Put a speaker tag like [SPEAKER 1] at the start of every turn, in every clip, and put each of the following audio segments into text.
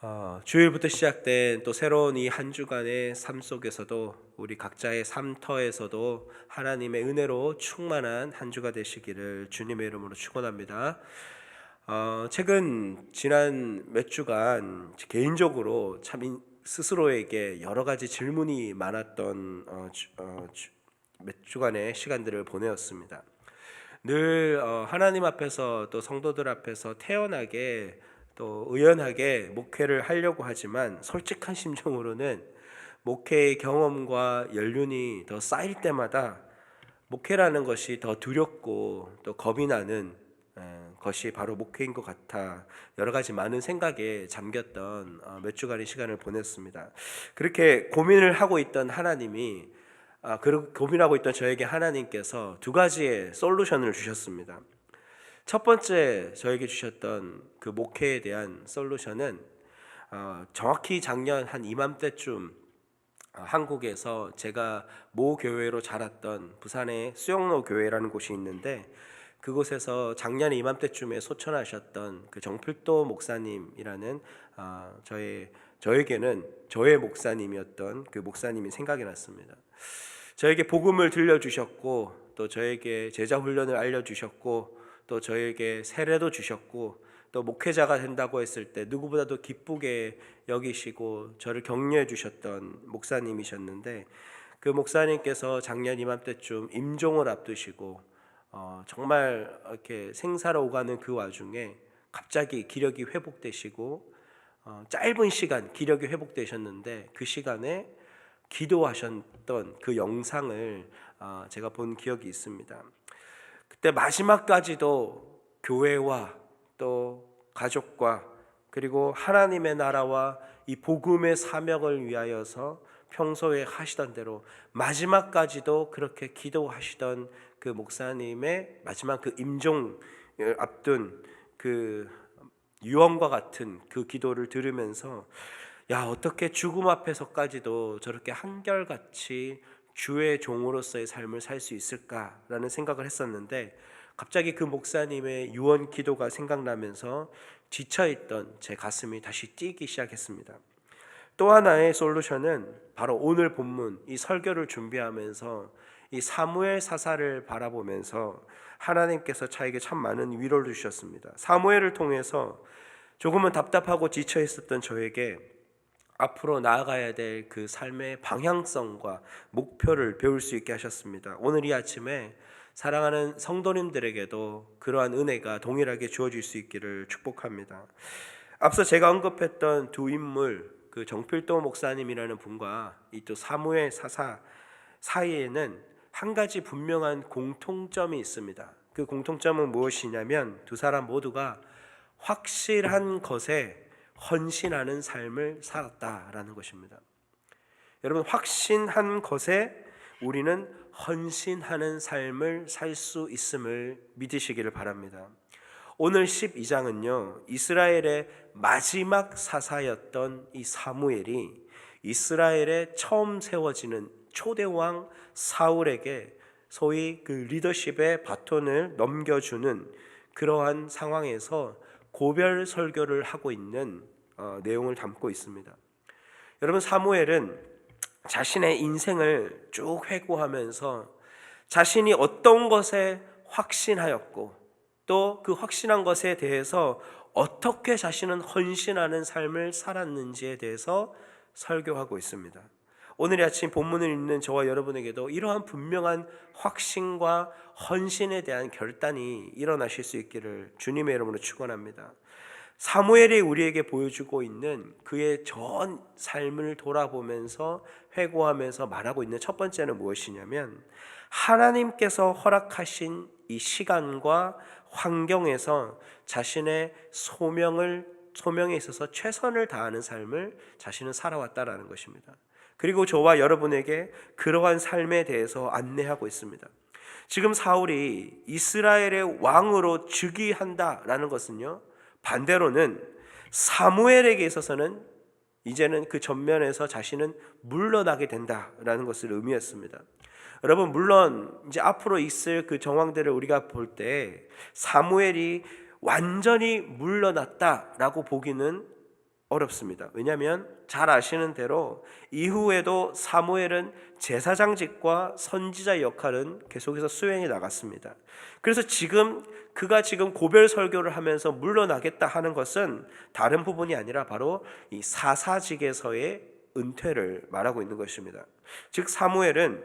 [SPEAKER 1] 어, 주일부터 시작된 또 새로운 이 한 주간의 삶 속에서도 우리 각자의 삶터에서도 하나님의 은혜로 충만한 한 주가 되시기를 주님의 이름으로 축원합니다. 어, 최근 지난 몇 주간 개인적으로 참 인- 스스로에게 여러 가지 질문이 많았던 어, 몇 주간의 시간들을 보내었습니다. 늘 어, 하나님 앞에서 또 성도들 앞에서 태연하게 또 의연하게 목회를 하려고 하지만 솔직한 심정으로는 목회의 경험과 연륜이 더 쌓일 때마다 목회라는 것이 더 두렵고 또 겁이 나는 에, 것이 바로 목회인 것 같아 여러 가지 많은 생각에 잠겼던 어, 몇 주간의 시간을 보냈습니다. 그렇게 고민을 하고 있던 하나님이 아, 그 고민하고 있던 저에게 하나님께서 두 가지의 솔루션을 주셨습니다. 첫 번째 저에게 주셨던 그 목회에 대한 솔루션은 어, 정확히 작년 한 이맘때쯤 어, 한국에서 제가 모 교회로 자랐던 부산의 수영로 교회라는 곳이 있는데 그곳에서 작년 이맘때쯤에 소천하셨던 그 정필도 목사님이라는 어, 저의 저에게는 저의 목사님이었던 그 목사님이 생각이 났습니다. 저에게 복음을 들려주셨고 또 저에게 제자 훈련을 알려주셨고 또 저에게 세례도 주셨고 또 목회자가 된다고 했을 때 누구보다도 기쁘게 여기시고 저를 격려해 주셨던 목사님이셨는데 그 목사님께서 작년 이맘때쯤 임종을 앞두시고 어, 정말 이렇게 생사로 오가는 그 와중에 갑자기 기력이 회복되시고 어, 짧은 시간 기력이 회복되셨는데 그 시간에 기도하셨던 그 영상을 어, 제가 본 기억이 있습니다. 그때 마지막까지도 교회와 또 가족과 그리고 하나님의 나라와 이 복음의 사명을 위하여서 평소에 하시던 대로 마지막까지도 그렇게 기도하시던 그 목사님의 마지막 그 임종 앞둔 그 유언과 같은 그 기도를 들으면서 야 어떻게 죽음 앞에서까지도 저렇게 한결같이 주의 종으로서의 삶을 살 수 있을까라는 생각을 했었는데 갑자기 그 목사님의 유언 기도가 생각나면서 지쳐있던 제 가슴이 다시 뛰기 시작했습니다. 또 하나의 솔루션은 바로 오늘 본문 이 설교를 준비하면서 이 사무엘 사사를 바라보면서 하나님께서 저에게 참 많은 위로를 주셨습니다. 사무엘을 통해서 조금은 답답하고 지쳐 있었던 저에게 앞으로 나아가야 될 그 삶의 방향성과 목표를 배울 수 있게 하셨습니다. 오늘 이 아침에 사랑하는 성도님들에게도 그러한 은혜가 동일하게 주어질 수 있기를 축복합니다. 앞서 제가 언급했던 두 인물, 그 정필도 목사님이라는 분과 이 또 사무엘 사사 사이에는 한 가지 분명한 공통점이 있습니다. 그 공통점은 무엇이냐면 두 사람 모두가 확실한 것에 헌신하는 삶을 살았다라는 것입니다. 여러분 확신한 것에 우리는 헌신하는 삶을 살 수 있음을 믿으시기를 바랍니다. 오늘 12장은요. 이스라엘의 마지막 사사였던 이 사무엘이 이스라엘에 처음 세워지는 초대 왕 사울에게 소위 그 리더십의 바톤을 넘겨주는 그러한 상황에서 고별 설교를 하고 있는 어, 내용을 담고 있습니다. 여러분 사무엘은 자신의 인생을 쭉 회고하면서 자신이 어떤 것에 확신하였고 또 그 확신한 것에 대해서 어떻게 자신은 헌신하는 삶을 살았는지에 대해서 설교하고 있습니다. 오늘 아침 본문을 읽는 저와 여러분에게도 이러한 분명한 확신과 헌신에 대한 결단이 일어나실 수 있기를 주님의 이름으로 축원합니다. 사무엘이 우리에게 보여주고 있는 그의 전 삶을 돌아보면서 회고하면서 말하고 있는 첫 번째는 무엇이냐면 하나님께서 허락하신 이 시간과 환경에서 자신의 소명을 소명에 있어서 최선을 다하는 삶을 자신은 살아왔다라는 것입니다. 그리고 저와 여러분에게 그러한 삶에 대해서 안내하고 있습니다. 지금 사울이 이스라엘의 왕으로 즉위한다라는 것은요. 반대로는 사무엘에게 있어서는 이제는 그 전면에서 자신은 물러나게 된다라는 것을 의미했습니다. 여러분 물론 이제 앞으로 있을 그 정황들을 우리가 볼 때 사무엘이 완전히 물러났다라고 보기는 어렵습니다. 왜냐하면 잘 아시는 대로 이후에도 사무엘은 제사장직과 선지자 역할은 계속해서 수행해 나갔습니다. 그래서 지금 그가 지금 고별 설교를 하면서 물러나겠다 하는 것은 다른 부분이 아니라 바로 이 사사직에서의 은퇴를 말하고 있는 것입니다. 즉 사무엘은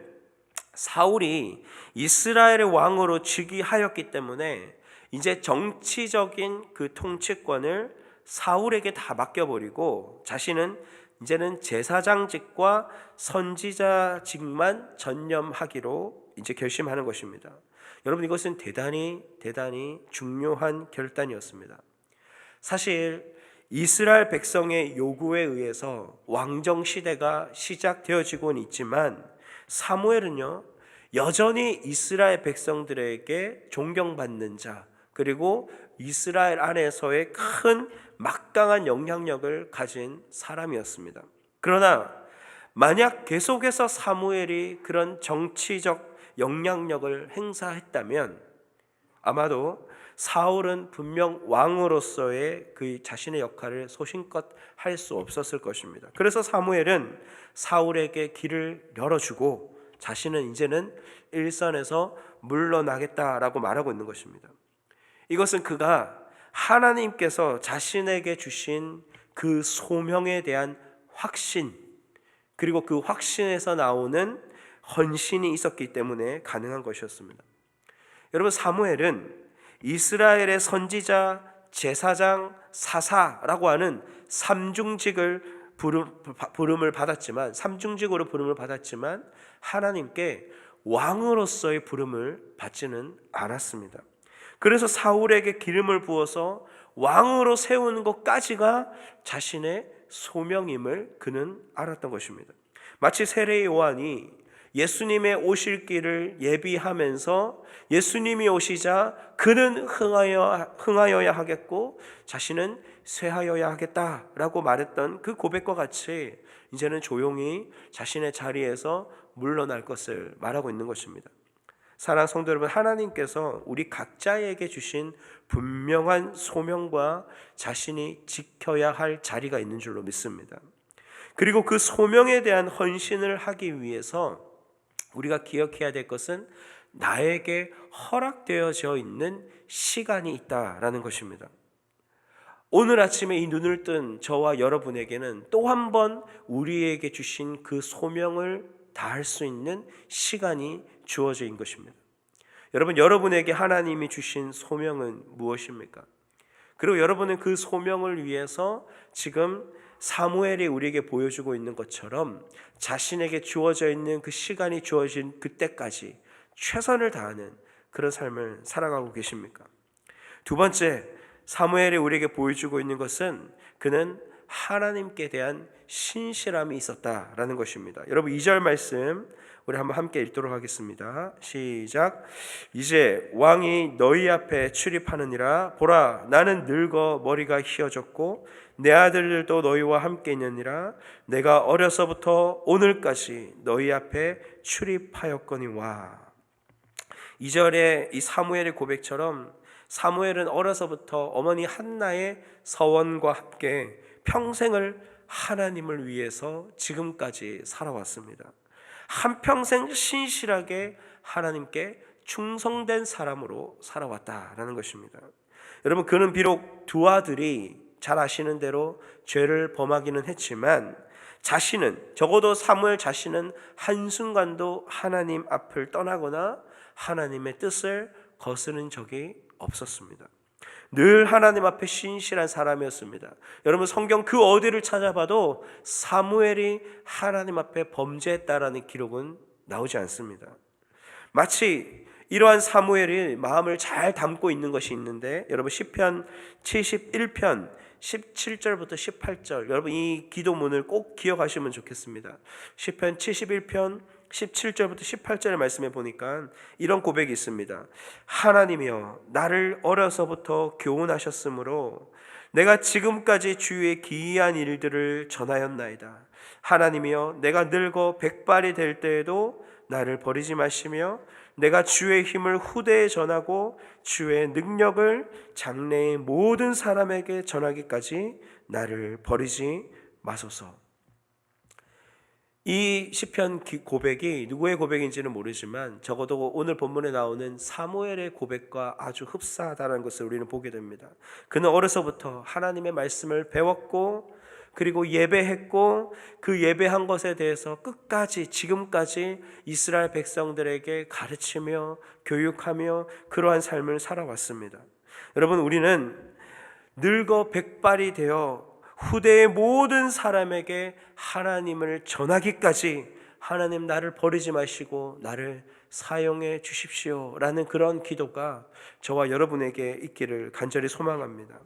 [SPEAKER 1] 사울이 이스라엘의 왕으로 즉위하였기 때문에 이제 정치적인 그 통치권을 사울에게 다 맡겨버리고 자신은 이제는 제사장직과 선지자직만 전념하기로 이제 결심하는 것입니다. 여러분 이것은 대단히 대단히 중요한 결단이었습니다. 사실 이스라엘 백성의 요구에 의해서 왕정 시대가 시작되어지고는 있지만 사무엘은요 여전히 이스라엘 백성들에게 존경받는 자 그리고 이스라엘 안에서의 큰 막강한 영향력을 가진 사람이었습니다. 그러나 만약 계속해서 사무엘이 그런 정치적 영향력을 행사했다면 아마도 사울은 분명 왕으로서의 그 자신의 역할을 소신껏 할 수 없었을 것입니다. 그래서 사무엘은 사울에게 길을 열어주고 자신은 이제는 일선에서 물러나겠다라고 말하고 있는 것입니다. 이것은 그가 하나님께서 자신에게 주신 그 소명에 대한 확신, 그리고 그 확신에서 나오는 헌신이 있었기 때문에 가능한 것이었습니다. 여러분, 사무엘은 이스라엘의 선지자, 제사장, 사사라고 하는 삼중직을 부름 을 받았지만, 삼중직으로 부름을 받았지만, 하나님께 왕으로서의 부름을 받지는 않았습니다. 그래서 사울에게 기름을 부어서 왕으로 세우는 것까지가 자신의 소명임을 그는 알았던 것입니다. 마치 세례 요한이 예수님의 오실 길을 예비하면서 예수님이 오시자 그는 흥하여 흥하여야 하겠고 자신은 쇠하여야 하겠다라고 말했던 그 고백과 같이 이제는 조용히 자신의 자리에서 물러날 것을 말하고 있는 것입니다. 사랑 성도 여러분, 하나님께서 우리 각자에게 주신 분명한 소명과 자신이 지켜야 할 자리가 있는 줄로 믿습니다. 그리고 그 소명에 대한 헌신을 하기 위해서 우리가 기억해야 될 것은 나에게 허락되어져 있는 시간이 있다라는 것입니다. 오늘 아침에 이 눈을 뜬 저와 여러분에게는 또 한 번 우리에게 주신 그 소명을 다할 수 있는 시간이 있는 것입니다. 여러분, 여러분에게 하나님이 주신 소명은 무엇입니까? 그리고 여러분은 그 소명을 위해서 지금 사무엘이 우리에게 보여주고 있는 것처럼 자신에게 주어져 있는 그 시간이 주어진 그때까지 최선을 다하는 그런 삶을 살아가고 계십니까? 두 번째, 사무엘이 우리에게 보여주고 있는 것은 그는 하나님께 대한 신실함이 있었다라는 것입니다. 여러분 2절 말씀 우리 한번 함께 읽도록 하겠습니다. 시작. 이제 왕이 너희 앞에 출입하느니라 보라 나는 늙어 머리가 희어졌고 내 아들들도 너희와 함께 있느니라 내가 어려서부터 오늘까지 너희 앞에 출입하였거니와 2절의 이 사무엘의 고백처럼 사무엘은 어려서부터 어머니 한나의 서원과 함께 평생을 하나님을 위해서 지금까지 살아왔습니다. 한평생 신실하게 하나님께 충성된 사람으로 살아왔다라는 것입니다. 여러분, 그는 비록 두 아들이 잘 아시는 대로 죄를 범하기는 했지만 자신은 적어도 사무엘 자신은 한순간도 하나님 앞을 떠나거나 하나님의 뜻을 거스른 적이 없었습니다. 늘 하나님 앞에 신실한 사람이었습니다. 여러분 성경 그 어디를 찾아봐도 사무엘이 하나님 앞에 범죄했다라는 기록은 나오지 않습니다. 마치 이러한 사무엘이 마음을 잘 담고 있는 것이 있는데 여러분 시편 71편 17절부터 18절 여러분 이 기도문을 꼭 기억하시면 좋겠습니다. 시편 71편 17절부터 18절의 말씀에 보니까 이런 고백이 있습니다. 하나님이여 나를 어려서부터 교훈하셨으므로 내가 지금까지 주의 기이한 일들을 전하였나이다. 하나님이여 내가 늙어 백발이 될 때에도 나를 버리지 마시며 내가 주의 힘을 후대에 전하고 주의 능력을 장래의 모든 사람에게 전하기까지 나를 버리지 마소서. 이 시편 기- 고백이 누구의 고백인지는 모르지만 적어도 오늘 본문에 나오는 사무엘의 고백과 아주 흡사하다는 것을 우리는 보게 됩니다. 그는 어려서부터 하나님의 말씀을 배웠고 그리고 예배했고 그 예배한 것에 대해서 끝까지 지금까지 이스라엘 백성들에게 가르치며 교육하며 그러한 삶을 살아왔습니다. 여러분 우리는 늙어 백발이 되어 후대의 모든 사람에게 하나님을 전하기까지 하나님 나를 버리지 마시고 나를 사용해 주십시오 라는 그런 기도가 저와 여러분에게 있기를 간절히 소망합니다.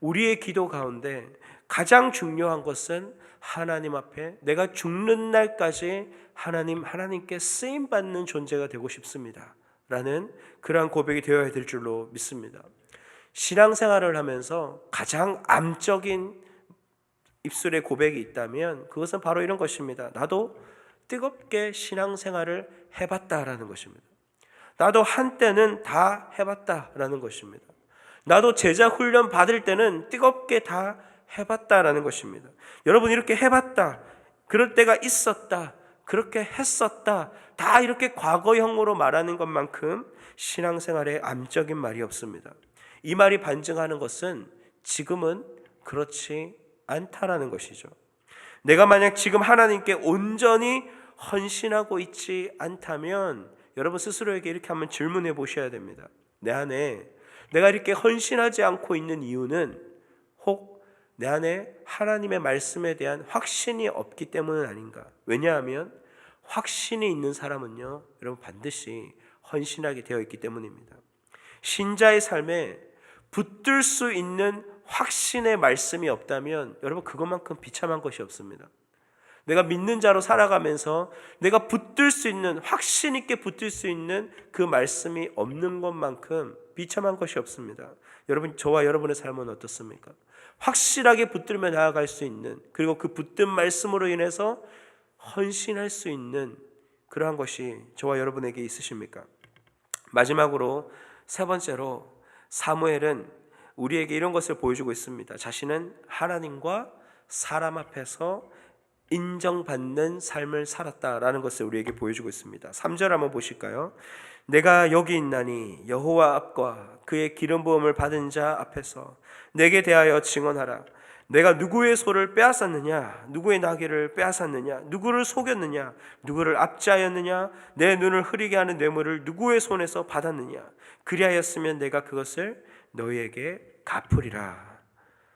[SPEAKER 1] 우리의 기도 가운데 가장 중요한 것은 하나님 앞에 내가 죽는 날까지 하나님 하나님께 쓰임 받는 존재가 되고 싶습니다. 라는 그러한 고백이 되어야 될 줄로 믿습니다. 신앙생활을 하면서 가장 암적인 입술의 고백이 있다면 그것은 바로 이런 것입니다. 나도 뜨겁게 신앙생활을 해봤다라는 것입니다. 나도 한때는 다 해봤다라는 것입니다. 나도 제자 훈련 받을 때는 뜨겁게 다 해봤다라는 것입니다. 여러분 이렇게 해봤다. 그럴 때가 있었다. 그렇게 했었다. 다 이렇게 과거형으로 말하는 것만큼 신앙생활에 암적인 말이 없습니다. 이 말이 반증하는 것은 지금은 그렇지 않다라는 것이죠. 내가 만약 지금 하나님께 온전히 헌신하고 있지 않다면 여러분 스스로에게 이렇게 한번 질문해 보셔야 됩니다. 내 안에 내가 이렇게 헌신하지 않고 있는 이유는 혹 내 안에 하나님의 말씀에 대한 확신이 없기 때문은 아닌가? 왜냐하면 확신이 있는 사람은요, 여러분 반드시 헌신하게 되어 있기 때문입니다. 신자의 삶에 붙들 수 있는 확신의 말씀이 없다면 여러분 그것만큼 비참한 것이 없습니다. 내가 믿는 자로 살아가면서 내가 붙들 수 있는 확신 있게 붙들 수 있는 그 말씀이 없는 것만큼 비참한 것이 없습니다. 여러분 저와 여러분의 삶은 어떻습니까? 확실하게 붙들며 나아갈 수 있는 그리고 그 붙든 말씀으로 인해서 헌신할 수 있는 그러한 것이 저와 여러분에게 있으십니까? 마지막으로 세 번째로 사무엘은 우리에게 이런 것을 보여주고 있습니다. 자신은 하나님과 사람 앞에서 인정받는 삶을 살았다라는 것을 우리에게 보여주고 있습니다. 3절 한번 보실까요? 내가 여기 있나니 여호와 앞과 그의 기름 부음을 받은 자 앞에서 내게 대하여 증언하라. 내가 누구의 소를 빼앗았느냐? 누구의 나귀를 빼앗았느냐? 누구를 속였느냐? 누구를 압제하였느냐? 내 눈을 흐리게 하는 뇌물을 누구의 손에서 받았느냐? 그리하였으면 내가 그것을 너희에게 갚으리라.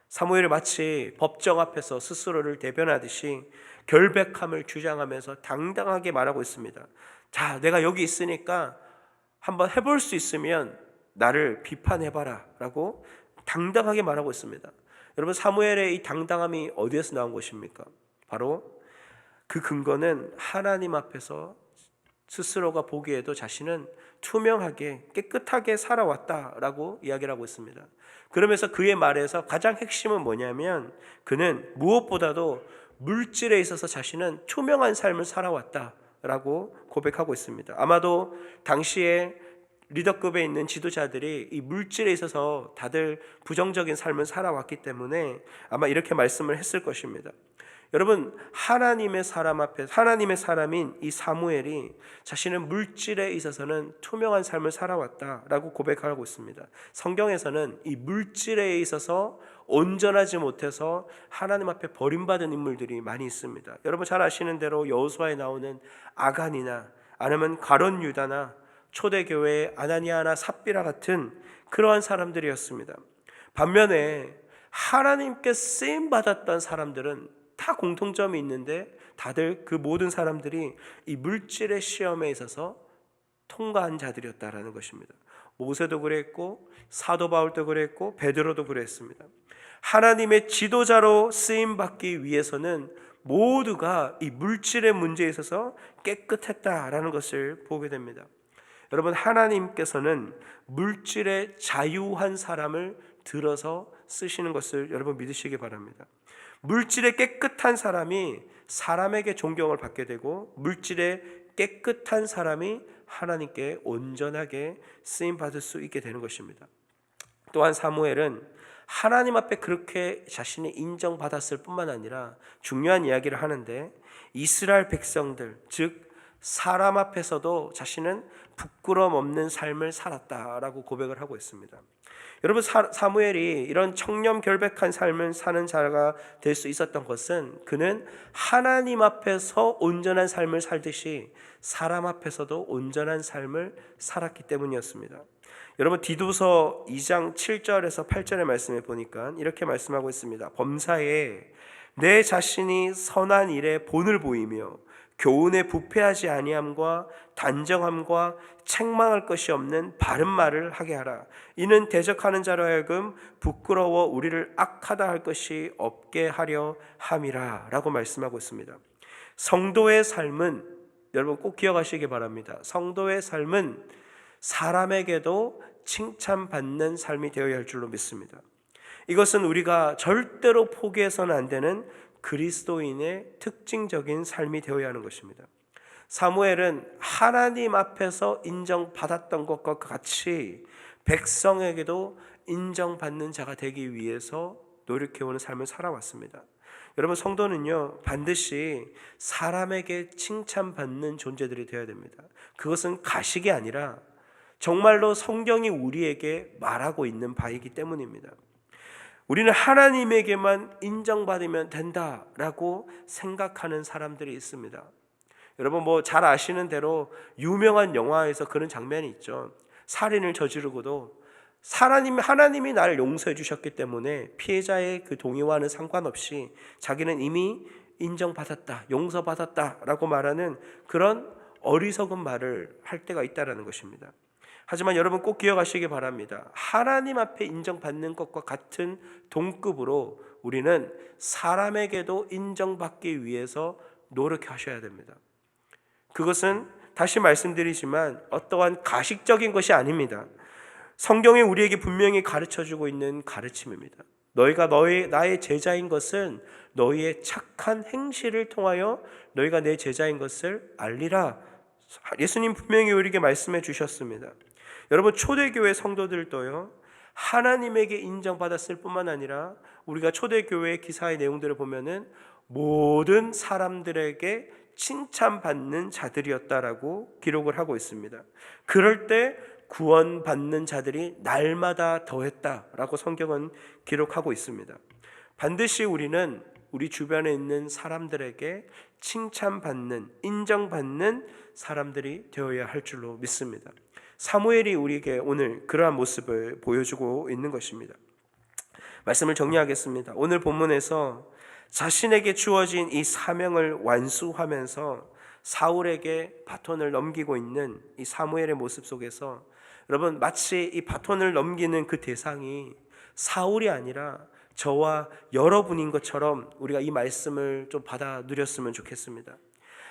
[SPEAKER 1] 사무엘이 마치 법정 앞에서 스스로를 대변하듯이 결백함을 주장하면서 당당하게 말하고 있습니다. 자, 내가 여기 있으니까 한번 해볼 수 있으면 나를 비판해봐라 라고 당당하게 말하고 있습니다. 여러분, 사무엘의 이 당당함이 어디에서 나온 것입니까? 바로 그 근거는 하나님 앞에서 스스로가 보기에도 자신은 투명하게 깨끗하게 살아왔다라고 이야기를 하고 있습니다. 그러면서 그의 말에서 가장 핵심은 뭐냐면 그는 무엇보다도 물질에 있어서 자신은 투명한 삶을 살아왔다라고 고백하고 있습니다. 아마도 당시에 리더급에 있는 지도자들이 이 물질에 있어서 다들 부정적인 삶을 살아왔기 때문에 아마 이렇게 말씀을 했을 것입니다. 여러분 하나님의 사람 앞에 하나님의 사람인 이 사무엘이 자신은 물질에 있어서는 투명한 삶을 살아왔다라고 고백하고 있습니다. 성경에서는 이 물질에 있어서 온전하지 못해서 하나님 앞에 버림받은 인물들이 많이 있습니다. 여러분 잘 아시는 대로 여호수아에 나오는 아간이나 아니면 가론 유다나 초대교회의 아나니아나 삽비라 같은 그러한 사람들이었습니다. 반면에 하나님께 쓰임 받았던 사람들은 다 공통점이 있는데 다들 그 모든 사람들이 이 물질의 시험에 있어서 통과한 자들이었다라는 것입니다. 모세도 그랬고 사도 바울도 그랬고 베드로도 그랬습니다. 하나님의 지도자로 쓰임 받기 위해서는 모두가 이 물질의 문제에 있어서 깨끗했다라는 것을 보게 됩니다. 여러분 하나님께서는 물질의 자유한 사람을 들어서 쓰시는 것을 여러분 믿으시기 바랍니다. 물질의 깨끗한 사람이 사람에게 존경을 받게 되고 물질의 깨끗한 사람이 하나님께 온전하게 쓰임 받을 수 있게 되는 것입니다. 또한 사무엘은 하나님 앞에 그렇게 자신이 인정받았을 뿐만 아니라 중요한 이야기를 하는데 이스라엘 백성들 즉 사람 앞에서도 자신은 부끄럼 없는 삶을 살았다라고 고백을 하고 있습니다. 여러분 사, 사무엘이 이런 청렴 결백한 삶을 사는 자가 될 수 있었던 것은 그는 하나님 앞에서 온전한 삶을 살듯이 사람 앞에서도 온전한 삶을 살았기 때문이었습니다. 여러분 디도서 2장 7절에서 8절의 말씀에 보니까 이렇게 말씀하고 있습니다. 범사에 내 자신이 선한 일에 본을 보이며 교훈에 부패하지 아니함과 단정함과 책망할 것이 없는 바른 말을 하게 하라. 이는 대적하는 자로 하여금 부끄러워 우리를 악하다 할 것이 없게 하려 함이라 라고 말씀하고 있습니다. 성도의 삶은 여러분 꼭 기억하시기 바랍니다. 성도의 삶은 사람에게도 칭찬받는 삶이 되어야 할 줄로 믿습니다. 이것은 우리가 절대로 포기해서는 안 되는 그리스도인의 특징적인 삶이 되어야 하는 것입니다. 사무엘은 하나님 앞에서 인정받았던 것과 같이 백성에게도 인정받는 자가 되기 위해서 노력해오는 삶을 살아왔습니다. 여러분 성도는요 반드시 사람에게 칭찬받는 존재들이 되어야 됩니다. 그것은 가식이 아니라 정말로 성경이 우리에게 말하고 있는 바이기 때문입니다. 우리는 하나님에게만 인정받으면 된다라고 생각하는 사람들이 있습니다. 여러분 뭐 잘 아시는 대로 유명한 영화에서 그런 장면이 있죠. 살인을 저지르고도 하나님 하나님이 나를 용서해 주셨기 때문에 피해자의 그 동의와는 상관없이 자기는 이미 인정받았다, 용서받았다 라고 말하는 그런 어리석은 말을 할 때가 있다라는 것입니다. 하지만 여러분 꼭 기억하시기 바랍니다. 하나님 앞에 인정받는 것과 같은 동급으로 우리는 사람에게도 인정받기 위해서 노력하셔야 됩니다. 그것은 다시 말씀드리지만 어떠한 가식적인 것이 아닙니다. 성경이 우리에게 분명히 가르쳐 주고 있는 가르침입니다. 너희가 너희 나의 제자인 것은 너희의 착한 행실을 통하여 너희가 내 제자인 것을 알리라. 예수님 분명히 우리에게 말씀해 주셨습니다. 여러분 초대교회 성도들도요. 하나님에게 인정받았을 뿐만 아니라 우리가 초대교회 기사의 내용들을 보면은 모든 사람들에게 칭찬받는 자들이었다라고 기록을 하고 있습니다. 그럴 때 구원받는 자들이 날마다 더했다라고 성경은 기록하고 있습니다. 반드시 우리는 우리 주변에 있는 사람들에게 칭찬받는, 인정받는 사람들이 되어야 할 줄로 믿습니다. 사무엘이 우리에게 오늘 그러한 모습을 보여주고 있는 것입니다. 말씀을 정리하겠습니다. 오늘 본문에서 자신에게 주어진 이 사명을 완수하면서 사울에게 바톤을 넘기고 있는 이 사무엘의 모습 속에서 여러분 마치 이 바톤을 넘기는 그 대상이 사울이 아니라 저와 여러분인 것처럼 우리가 이 말씀을 좀 받아 누렸으면 좋겠습니다.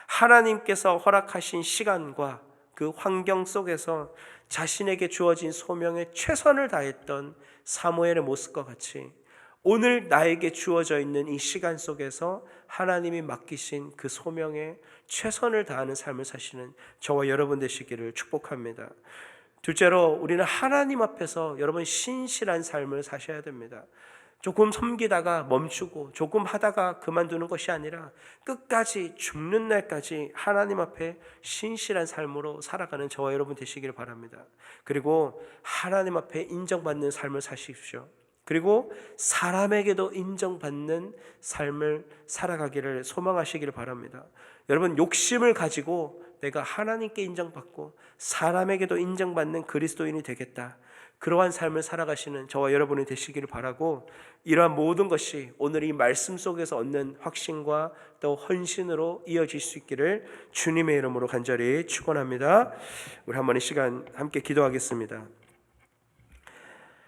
[SPEAKER 1] 하나님께서 허락하신 시간과 그 환경 속에서 자신에게 주어진 소명에 최선을 다했던 사무엘의 모습과 같이 오늘 나에게 주어져 있는 이 시간 속에서 하나님이 맡기신 그 소명에 최선을 다하는 삶을 사시는 저와 여러분 되시기를 축복합니다. 둘째로 우리는 하나님 앞에서 여러분 신실한 삶을 사셔야 됩니다. 조금 섬기다가 멈추고 조금 하다가 그만두는 것이 아니라 끝까지 죽는 날까지 하나님 앞에 신실한 삶으로 살아가는 저와 여러분 되시기를 바랍니다. 그리고 하나님 앞에 인정받는 삶을 사십시오. 그리고 사람에게도 인정받는 삶을 살아가기를 소망하시기를 바랍니다. 여러분 욕심을 가지고 내가 하나님께 인정받고 사람에게도 인정받는 그리스도인이 되겠다. 그러한 삶을 살아가시는 저와 여러분이 되시기를 바라고 이러한 모든 것이 오늘 이 말씀 속에서 얻는 확신과 또 헌신으로 이어질 수 있기를 주님의 이름으로 간절히 축원합니다. 우리 한번 이 시간 함께 기도하겠습니다.